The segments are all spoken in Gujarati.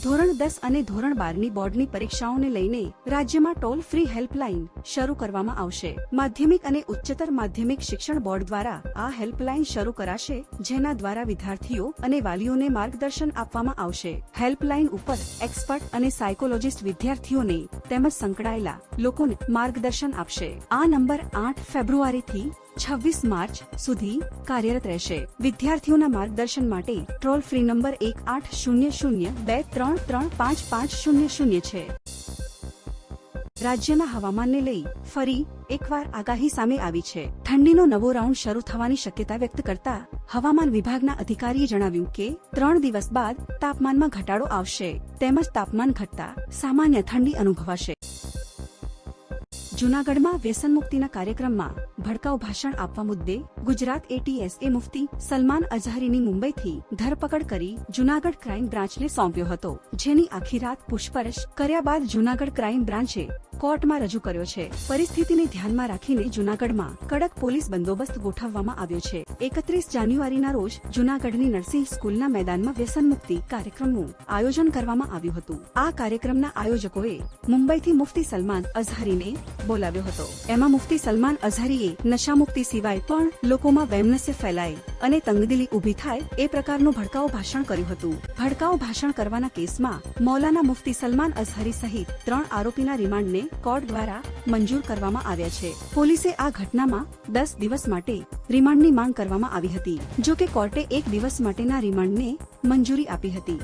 ધોરણ દસ અને ધોરણ બારની બોર્ડની પરીક્ષાઓને લઈને રાજ્યમાં ટોલ ફ્રી હેલ્પલાઇન શરૂ કરવામાં આવશે. માધ્યમિક અને ઉચ્ચતર માધ્યમિક શિક્ષણ બોર્ડ દ્વારા આ હેલ્પલાઇન શરૂ કરાશે, જેના દ્વારા વિદ્યાર્થીઓ અને વાલીઓને માર્ગદર્શન આપવામાં આવશે. હેલ્પલાઇન ઉપર એક્સપર્ટ અને સાયકોલોજીસ્ટ વિદ્યાર્થીઓને તેમજ સંકળાયેલા લોકોને માર્ગદર્શન આપશે. આ નંબર આઠ ફેબ્રુઆરીથી છવ્વીસ માર્ચ સુધી કાર્યરત રહેશે. વિદ્યાર્થીઓના માર્ગદર્શન માટે ટ્રોલ ફ્રી નંબર એક આઠ શૂન્ય શૂન્ય બે ત્રણ ત્રણ પાંચ પાંચ શૂન્ય શૂન્ય છે. રાજ્યના હવામાનને લઈ ફરી એકવાર આગાહી સામે આવી છે. ઠંડીનો નવો રાઉન્ડ શરૂ થવાની શક્યતા વ્યક્ત કરતા હવામાન વિભાગના અધિકારીએ જણાવ્યું કે ત્રણ દિવસ બાદ તાપમાનમાં ઘટાડો આવશે. તેમજ તાપમાન ઘટતા સામાન્ય ઠંડી અનુભવાશે. જૂનાગઢમાં વ્યસન મુક્તિના કાર્યક્રમમાં ભડકાઉ ભાષણ આપવા મુદ્દે ગુજરાત એટીએસએ મુફતી સલમાન અઝહરીની મુંબઈથી ધરપકડ કરી જૂનાગઢ ક્રાઇમ બ્રાન્ચને સોંપ્યો હતો. જેની આખી રાત પૂછપરછ કર્યા બાદ જૂનાગઢ ક્રાઇમ બ્રાન્ચે કોર્ટમાં રજૂ કર્યો છે. પરિસ્થિતિને ધ્યાનમાં રાખીને જૂનાગઢમાં કડક પોલીસ બંદોબસ્ત ગોઠવવામાં આવ્યો છે. એકત્રીસ જાન્યુઆરીના રોજ જૂનાગઢની નરસિંહ સ્કૂલના મેદાનમાં વ્યસન મુક્તિ કાર્યક્રમનું આયોજન કરવામાં આવ્યું હતું. આ કાર્યક્રમના આયોજકોએ મુંબઈથી મુફતી સલમાન અઝહરીને બોલાવ્યો હતો. એમાં મુફતી સલમાન અઝહરીએ નશામુક્તિ સિવાય પણ લોકોમાં વૈમનસ્ય ફેલાય અને તંગદિલી ઊભી થાય એ પ્રકારનું ભડકાઉ ભાષણ કર્યું હતું. ભડકાઉ ભાષણ કરવાના કેસમાં મૌલાના મુફતી સલમાન અઝહરી સહિત ત્રણ આરોપીના રિમાન્ડને કોર્ટ દ્વારા મંજૂર કરવામાં આવ્યા છે. પોલીસે આ ઘટનામાં દસ દિવસ માટે રિમાન્ડની માંગ કરવામાં આવી હતી. જો કે કોર્ટે એક દિવસ માટેના રિમાન્ડને મંજૂરી આપી હતી.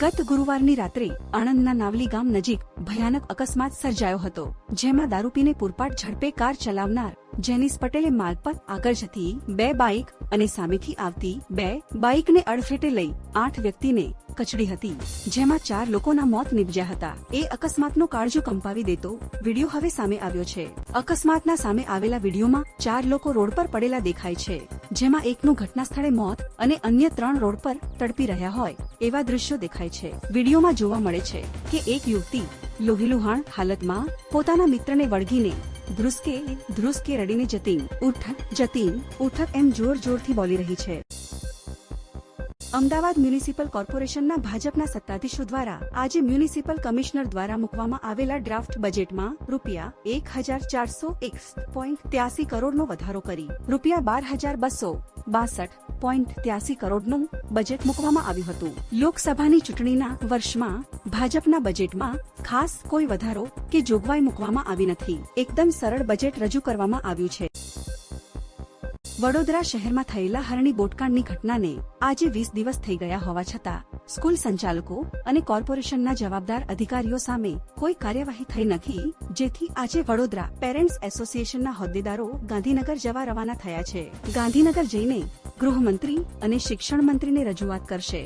ગત ગુરુવારની રાત્રે આણંદના નાવલી ગામ નજીક ભયાનક અકસ્માત સર્જાયો હતો, જેમાં દારૂ પીને પૂરપાટ ઝડપે કાર ચલાવનાર જેનિસ પટેલે માર્ગ પર આગળ જતી બે બાઇક અને સામેથી આવતી બે બાઇકને અડફેટે લઈ આઠ વ્યક્તિને કચડી હતી, જેમાં ચાર લોકોના મોત નીપજ્યા હતા. એ અકસ્માતનો કાળજો કંપાવી દેતો વીડિયો હવે સામે આવ્યો છે. અકસ્માતના સામે આવેલા વિડીયોમાં ચાર લોકો રોડ પર પડેલા દેખાય છે, જેમાં એકનું ઘટના સ્થળે મોત અને અન્ય ત્રણ રોડ પર તડપી રહ્યા હોય, એવા દ્રશ્યો દેખાય છે. વિડીયોમાં જોવા મળે છે કે એક યુવતી, લોહીલુહાણ હાલતમાં, પોતાના મિત્રને વળગીને ધ્રુસકે ધ્રુસકે રડીને જતીન ઉઠક જતીન ઉઠક એમ જોર જોરથી બોલી રહી છે. અમદાવાદ મ્યુનિસિપલ કોર્પોરેશનના ભાજપના સત્તાધીશો દ્વારા આજે મ્યુનિસિપલ કમિશનર દ્વારા મૂકવામાં આવેલા ડ્રાફ્ટ બજેટમાં રૂપિયા એક હજાર ચારસો એક પોઈન્ટ ત્યાસી કરોડનો વધારો કરી, રૂપિયા બાર હજાર બસો બાસઠ પોઈન્ટ ત્યાસી કરોડનું બજેટ મૂકવામાં આવ્યું હતું. લોકસભાની ચૂંટણીના વર્ષમાં ભાજપના બજેટમાં ખાસ કોઈ વધારો કે જોગવાઈ મૂકવામાં આવી નથી. એકદમ સરળ બજેટ રજૂ કરવામાં આવ્યું છે. વડોદરા શહેરમાં થયેલા હરણી બોટકાંડની ઘટનાને આજે વીસ દિવસ થઈ ગયા હોવા છતાં, સ્કૂલ સંચાલકો અને કોર્પોરેશનના જવાબદાર અધિકારીઓ સામે કોઈ કાર્યવાહી થઈ નથી, જેથી આજે વડોદરા પેરેન્ટ્સ એસોસિએશનના હોદ્દેદારો ગાંધીનગર જવા રવાના થયા છે. ગાંધીનગર જઈને ગૃહમંત્રી અને શિક્ષણ મંત્રીને રજૂઆત કરશે.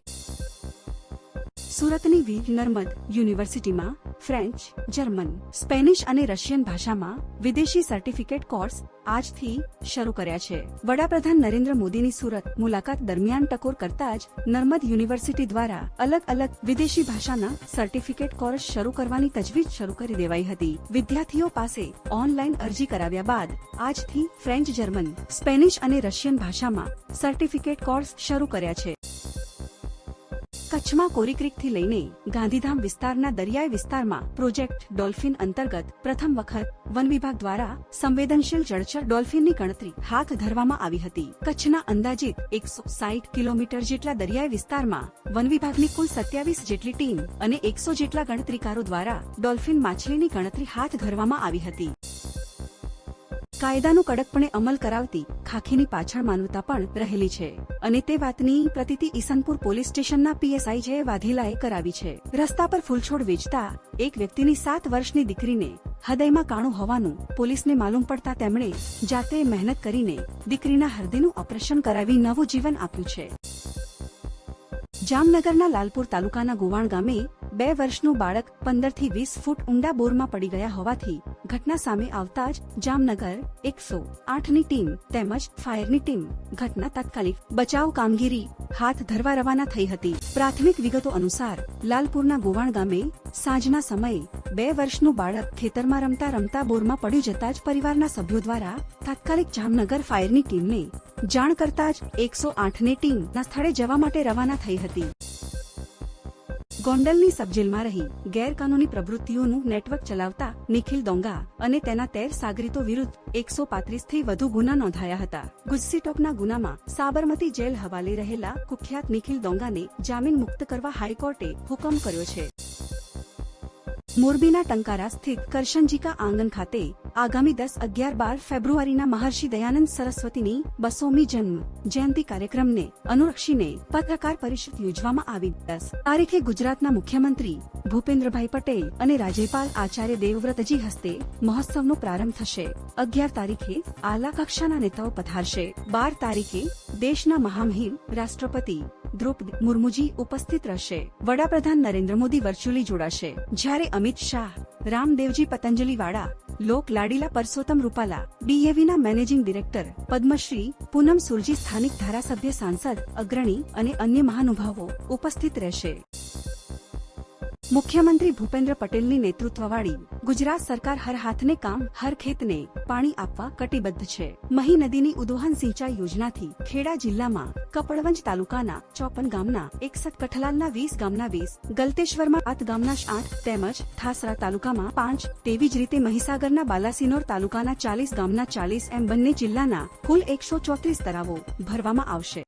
સુરતની વીર નર્મદ યુનિવર્સિટીમાં ફ્રેન્ચ જર્મન સ્પેનિશ અને રશિયન ભાષામાં વિદેશી સર્ટિફિકેટ કોર્સ આજથી શરૂ કર્યા છે. વડાપ્રધાન નરેન્દ્ર મોદીની સુરત મુલાકાત દરમિયાન ટકોર કરતા જ નર્મદ યુનિવર્સિટી દ્વારા અલગ અલગ વિદેશી ભાષાના સર્ટિફિકેટ કોર્સ શરૂ કરવાની તજવીજ શરૂ કરી દેવાઈ હતી. વિદ્યાર્થીઓ પાસે ઓનલાઈન અરજી કરાવ્યા બાદ આજથી ફ્રેન્ચ જર્મન સ્પેનિશ અને રશિયન ભાષામાં સર્ટિફિકેટ કોર્સ શરૂ કર્યા છે. કચ્છમાં કોરીક્રીકથી લઈને ગાંધીધામ વિસ્તારના દરિયાઈ વિસ્તારમાં પ્રોજેક્ટ ડોલ્ફિન અંતર્ગત પ્રથમ વખત વન વિભાગ દ્વારા સંવેદનશીલ જળચર ડોલ્ફિનની ગણતરી હાથ ધરવામાં આવી હતી. કચ્છના અંદાજિત એકસો સાઠ કિલોમીટર જેટલા દરિયાઈ વિસ્તારમાં વન વિભાગની કુલ સત્યાવીસ જેટલી ટીમ અને એકસો જેટલા ગણતરીકારો દ્વારા ડોલ્ફિન માછલીની ગણતરી હાથ ધરવામાં આવી હતી. કાયદાનો કડકપણે અમલ કરાવતી ખાખીની પાછળ માનવતા પણ રહેલી છે. અને તે વાતની પ્રતિતિ ઈસનપુર પોલીસ સ્ટેશનના પીએસઆઈ જય વાઘેલાએ કરાવી છે. રસ્તા પર ફૂલછોડ વેચતા એક વ્યક્તિની સાત વર્ષની દીકરીને હૃદયમાં કાણું હોવાનું પોલીસને માલુમ પડતા તેમણે જાતે મહેનત કરીને દીકરીના હૃદયનું ઓપરેશન કરાવી નવું જીવન આપ્યું છે. જામનગરના લાલપુર તાલુકાના ગોવાણ ગામે બે વર્ષનું બાળક પંદરથી વીસ ફૂટ ઊંડા બોરમાં પડી ગયા હોવાથી ઘટના સામે આવતા જ જામનગર એકસો આઠની ટીમ તેમજ ફાયરની ટીમ ઘટના તાત્કાલિક બચાવ કામગીરી હાથ ધરવા રવાના થઈ હતી. પ્રાથમિક વિગતો અનુસાર, લાલપુરના ગોવાણ ગામે સાંજના સમયે બે વર્ષનું બાળક ખેતરમાં રમતા રમતા બોરમાં પડ્યું જતા જ પરિવારના સભ્યો દ્વારા તાત્કાલિક જામનગર ફાયરની ટીમને જાણ કરતા જ એકસો આઠની ટીમ ના સ્થળે જવા માટે રવાના થઈ હતી. ગોંડલની સબજેલમાં રહી, ગેરકાનૂની પ્રવૃત્તિઓનું નેટવર્ક ચલાવતા નિખિલ દોંગા અને તેના તેર સાગરીતો વિરુદ્ધ એકસો થી વધુ ગુના નોંધાયા હતા. ગુજસીટોકના ગુનામાં સાબરમતી જેલ હવાલે રહેલા કુખ્યાત નિખિલ દોંગાને જામીન મુક્ત કરવા હાઈકોર્ટે હુકમ કર્યો છે. મોરબીના ટંકારા સ્થિત કરશનજીકા આંગણ ખાતે આગામી દસ અગિયાર બાર ફેબ્રુઆરીના મહર્ષિ દયાનંદ સરસ્વતીની બસોમી જન્મ જયંતિ કાર્યક્રમને અનુલક્ષીને પત્રકાર પરિષદ યોજવામાં આવી. દસ તારીખે ગુજરાતના મુખ્યમંત્રી ભૂપેન્દ્રભાઈ પટેલ અને રાજ્યપાલ આચાર્ય દેવવ્રતજી હસ્તે મહોત્સવનો પ્રારંભ થશે. અગિયાર તારીખે આલા કક્ષાના નેતાઓ પધારશે. બાર તારીખે દેશના મહામહિમ રાષ્ટ્રપતિ દ્રૌપદી મુર્મુજી ઉપસ્થિત રહેશે. વડાપ્રધાન નરેન્દ્ર મોદી વર્ચ્યુઅલી જોડાશે. જ્યારે અમિત શાહ, રામદેવજી પતંજલિ વાળા લોક લાડીલા પરસોત્તમ રૂપાલા બીએવીના મેનેજિંગ ડિરેક્ટર, પદ્મશ્રી, પૂનમ સુરજી સ્થાનિક ધારાસભ્ય સાંસદ, અગ્રણી અને અન્ય મહાનુભાવો ઉપસ્થિત રહેશે. મુખ્યમંત્રી ભૂપેન્દ્ર પટેલની નેતૃત્વવાળી ગુજરાત સરકાર હર હાથને કામ, હર ખેતને પાણી આપવા કટિબદ્ધ છે. મહી નદીની ઉદોહન સિંચાઈ યોજનાથી ખેડા જિલ્લામાં કપડવંજ તાલુકાના ચોપન ગામના એકસઠ કઠલાલના વીસ ગામના વીસ, ગલતેશ્વરમાં આત ગામના આઠ તેમજ થાસરા તાલુકામાં પાંચ, તેવી જ રીતે મહીસાગરના બાલાસિનોર તાલુકાના ચાલીસ ગામના ચાલીસ એમ બંને જિલ્લાના કુલ એકસો ચોત્રીસ તળાવો ભરવામાં આવશે.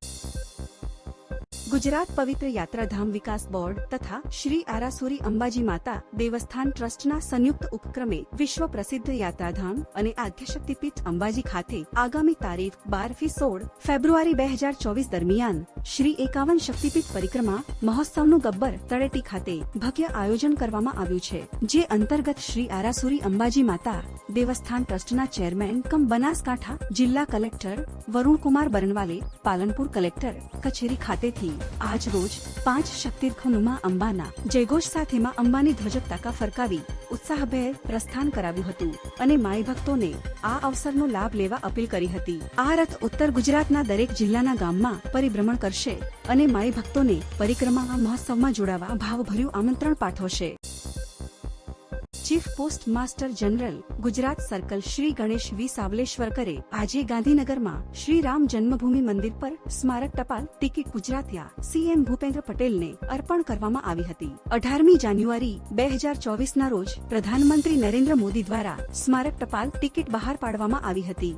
ગુજરાત પવિત્ર યાત્રાધામ વિકાસ બોર્ડ તથા શ્રી આરાસુરી અંબાજી માતા દેવસ્થાન ટ્રસ્ટના સંયુક્ત ઉપક્રમે વિશ્વ પ્રસિદ્ધ યાત્રાધામ અને આદ્યશક્તિપીઠ અંબાજી ખાતે આગામી તારીખ બારથી સોળ ફેબ્રુઆરી બે હજાર ચોવીસ દરમિયાન શ્રી એકાવન શક્તિપીઠ પરિક્રમા મહોત્સવનું ગબ્બર તળેટી ખાતે ભવ્ય આયોજન કરવામાં આવ્યું છે, જે અંતર્ગત શ્રી આરાસુરી અંબાજી માતા દેવસ્થાન ટ્રસ્ટના ચેરમેન કમ બનાસકાંઠા જિલ્લા કલેક્ટર વરુણકુમાર બરનવાલે પાલનપુર કલેક્ટર કચેરી ખાતેથી આજ રોજ પાંચ શક્તિર્ખોનુમાં અંબાના જયઘોષ સાથેમાં અંબાની ધ્વજક તાકા ફરકાવી ઉત્સાહભેર પ્રસ્થાન કરાવ્યું હતું અને માઈ ભક્તોને આ અવસરનો લાભ લેવા અપીલ કરી હતી. આ રથ ઉત્તર ગુજરાતના દરેક જિલ્લાના ગામમાં પરિભ્રમણ કરશે અને માઈ ભક્તોને પરિક્રમા મહોત્સવમાં જોડાવા ભાવભર્યું આમંત્રણ પાઠવશે. Chief post master general Gujarat circle Shri Ganesh V. સાવલેશ્વરકરે આજે ગાંધીનગરમાં શ્રી રામ જન્મભૂમિ મંદિર પર સ્મારક ટપાલ ટિકિટ ગુજરાતિયા સીએમ ભૂપેન્દ્ર પટેલને અર્પણ કરવામાં આવી હતી. અઢારમી જાન્યુઆરી બે હજાર ચોવીસના રોજ પ્રધાનમંત્રી નરેન્દ્ર મોદી દ્વારા સ્મારક ટપાલ ટિકિટ બહાર પાડવામાં આવી હતી.